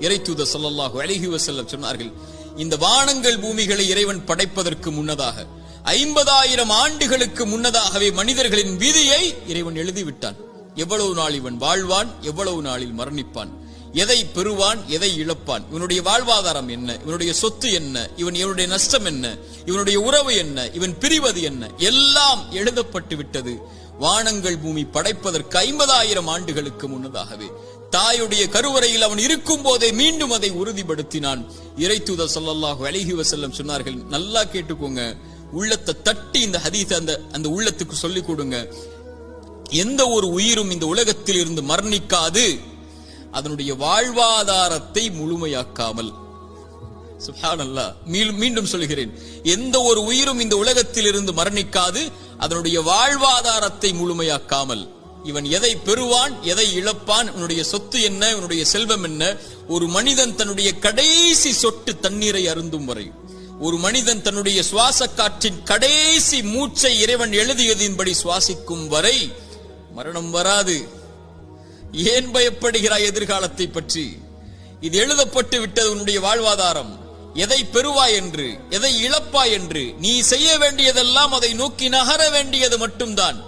இறைத்தூத சொல்லல்லாஹு அழகி வசல்லம் சொன்னார்கள் இந்த வானங்கள் பூமிகளை இறைவன் படைப்பதற்கு முன்னதாக ஐம்பதாயிரம் ஆண்டுகளுக்கு முன்னதாகவே மனிதர்களின் விதியை இறைவன் எழுதிவிட்டான். எவ்வளவு நாள் இவன் வாழ்வான் எவ்வளவு நாளில் மரணிப்பான் எதை பெறுவான் எதை இழப்பான் இவனுடைய வாழ்வாதாரம் என்ன இவனுடைய சொத்து என்ன இவன் இவனுடைய நஷ்டம் என்ன இவனுடைய உறவு என்ன இவன் பிரிவது என்ன எல்லாம் எழுதப்பட்டு விட்டது வானங்கள் பூமி படைப்பதற்கு ஐம்பதாயிரம் ஆண்டுகளுக்கு முன்னதாகவே தாயுடைய கருவறையில் அவன் இருக்கும் போதே மீண்டும் அதை உறுதிப்படுத்தினான். இறைத்தூத சொல்லல்லாஹு அழகி வசல்லம் சொன்னார்கள் நல்லா கேட்டுக்கோங்க. உள்ளத்தை தட்டி இந்த ஹதீஸ் அந்த அந்த உள்ளத்துக்கு சொல்லிக் கொடுங்க. எந்த ஒரு உயிரும் இந்த உலகத்தில் இருந்து மரணிக்காது. அதனுடைய வாழ்வாதாரத்தை முழுமையாக்காமல். சுப்ஹானல்லாஹ் மீண்டும் சொல்கிறேன். எந்த ஒரு உயிரும் இந்த உலகத்தில் இருந்து மரணிக்காது அதனுடைய வாழ்வாதாரத்தை முழுமையாக்காமல். இவன் எதை பெறுவான் எதை இழப்பான் இவனுடைய சொத்து என்ன இவனுடைய செல்வம் என்ன ஒரு மனிதன் தன்னுடைய கடைசி சொட்டு தண்ணீரை அருந்தும் வரை. ஒரு மனிதன் தன்னுடைய சுவாச காற்றின் கடைசி மூச்சை இறைவன் எழுதியதின்படி சுவாசிக்கும் வரை மரணம் வராது. ஏன் பயப்படுகிறாய் எதிர்காலத்தை பற்றி? இது எழுதப்பட்டு விட்டது உன்னுடைய வாழ்வாதாரம். எதை பெறுவாய் என்று எதை இழப்பாய் என்று நீ செய்ய வேண்டியதெல்லாம் அதை நோக்கி நகர வேண்டியது மட்டும்தான்.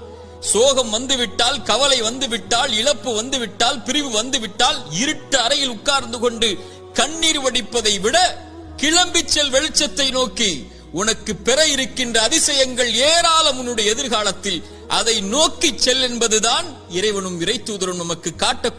சோகம் வந்துவிட்டால் கவலை வந்துவிட்டால் இழப்பு வந்துவிட்டால் பிரிவு வந்துவிட்டால் இருட்டு அறையில் உட்கார்ந்து கொண்டு கண்ணீர் வடிப்பதை விட கிளம்பி செல் வெளிச்சத்தை நோக்கி உனக்கு பெற இருக்கின்ற அதிசயங்கள் ஏராளம் உன்னுடைய எதிர்காலத்தில். அதை நோக்கி செல் என்பதுதான் இறைவனும் இறைத்தூதரும் நமக்கு காட்டக்கூடிய